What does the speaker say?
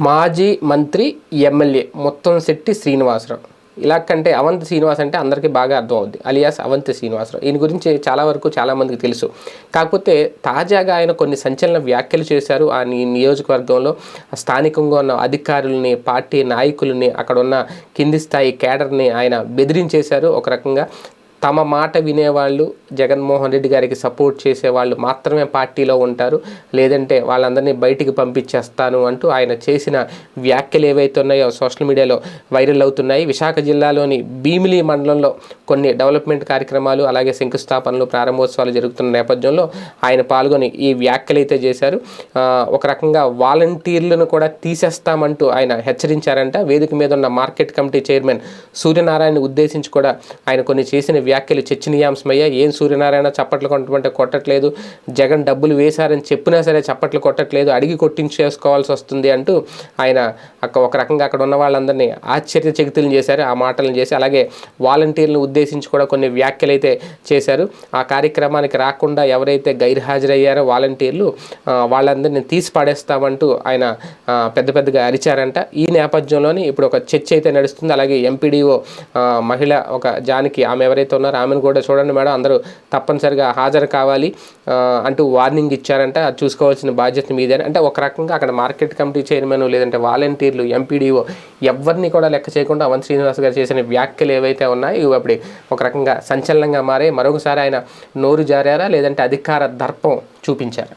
మాజీ మంత్రి ఎమ్మెల్యే మొత్తం శెట్టి శ్రీనివాసరావు. ఇలా కంటే అవంతి శ్రీనివాస్ అంటే అందరికీ బాగా అర్థం అవుద్ది అలియాస్ అవంతి శ్రీనివాసరావు. ఈయన గురించి చాలా వరకు చాలామందికి తెలుసు. కాకపోతే తాజాగా ఆయన కొన్ని సంచలన వ్యాఖ్యలు చేశారు. ఆ నియోజకవర్గంలో స్థానికంగా ఉన్న అధికారుల్ని పార్టీ నాయకుల్ని అక్కడ ఉన్న కింది స్థాయి కేడర్ని ఆయన బెదిరించేశారు. ఒక రకంగా తమ మాట వినేవాళ్ళు జగన్మోహన్ రెడ్డి గారికి సపోర్ట్ చేసేవాళ్ళు మాత్రమే పార్టీలో ఉంటారు. లేదంటే వాళ్ళందరినీ బయటికి పంపించేస్తాను అంటూ ఆయన చేసిన వ్యాఖ్యలు ఏవైతే ఉన్నాయో సోషల్ మీడియాలో వైరల్ అవుతున్నాయి. విశాఖ జిల్లాలోని భీమిలి మండలంలో కొన్ని డెవలప్మెంట్ కార్యక్రమాలు అలాగే శంకుస్థాపనలు ప్రారంభోత్సవాలు జరుగుతున్న నేపథ్యంలో ఆయన పాల్గొని ఈ వ్యాఖ్యలు అయితే చేశారు. ఒక రకంగా వాలంటీర్లను కూడా తీసేస్తామంటూ ఆయన హెచ్చరించారంట. వేదిక మీద ఉన్న మార్కెట్ కమిటీ చైర్మన్ సూర్యనారాయణ ఉద్దేశించి కూడా ఆయన కొన్ని చేసిన వ్యాఖ్యలు చర్చనీయాంశమయ్యా ఏం సూర్యనారాయణ చప్పట్లు కొట్టమంటే కొట్టట్లేదు జగన్ డబ్బులు వేశారని చెప్పినా సరే చప్పట్లు కొట్టట్లేదు అడిగి కొట్టించేసుకోవాల్సి వస్తుంది అంటూ ఆయన ఒక రకంగా అక్కడ ఉన్న వాళ్ళందరినీ ఆశ్చర్యచకితులను చేశారు ఆ మాటలను చేసి అలాగే వాలంటీర్లను ఉద్దేశించి కూడా కొన్ని వ్యాఖ్యలు అయితే చేశారు. ఆ కార్యక్రమానికి రాకుండా ఎవరైతే గైర్హాజరయ్యారో వాలంటీర్లు వాళ్ళందరినీ తీసి పడేస్తామంటూ ఆయన పెద్ద పెద్దగా అరిచారంట. ఈ నేపథ్యంలోనే ఇప్పుడు ఒక చర్చ అయితే నడుస్తుంది. అలాగే ఎంపీడీఓ మహిళ ఒక జానికి ఆమె ఎవరైతే ఉన్నారు. ఆమెను కూడా చూడండి మేడం అందరూ తప్పనిసరిగా హాజరు కావాలి అంటూ వార్నింగ్ ఇచ్చారంట. అది చూసుకోవాల్సిన బాధ్యత మీదే. అంటే ఒక రకంగా అక్కడ మార్కెట్ కమిటీ చైర్మన్ లేదంటే వాలంటీర్లు ఎంపీడీఓ ఎవరిని కూడా లెక్క చేయకుండా అవంత్ శ్రీనివాస్ గారు చేసిన వ్యాఖ్యలు ఏవైతే ఉన్నాయో ఇవి అప్పుడు ఒక రకంగా సంచలనంగా మారే మరొకసారి ఆయన నోరు జారారా లేదంటే అధికార దర్పం చూపించారా?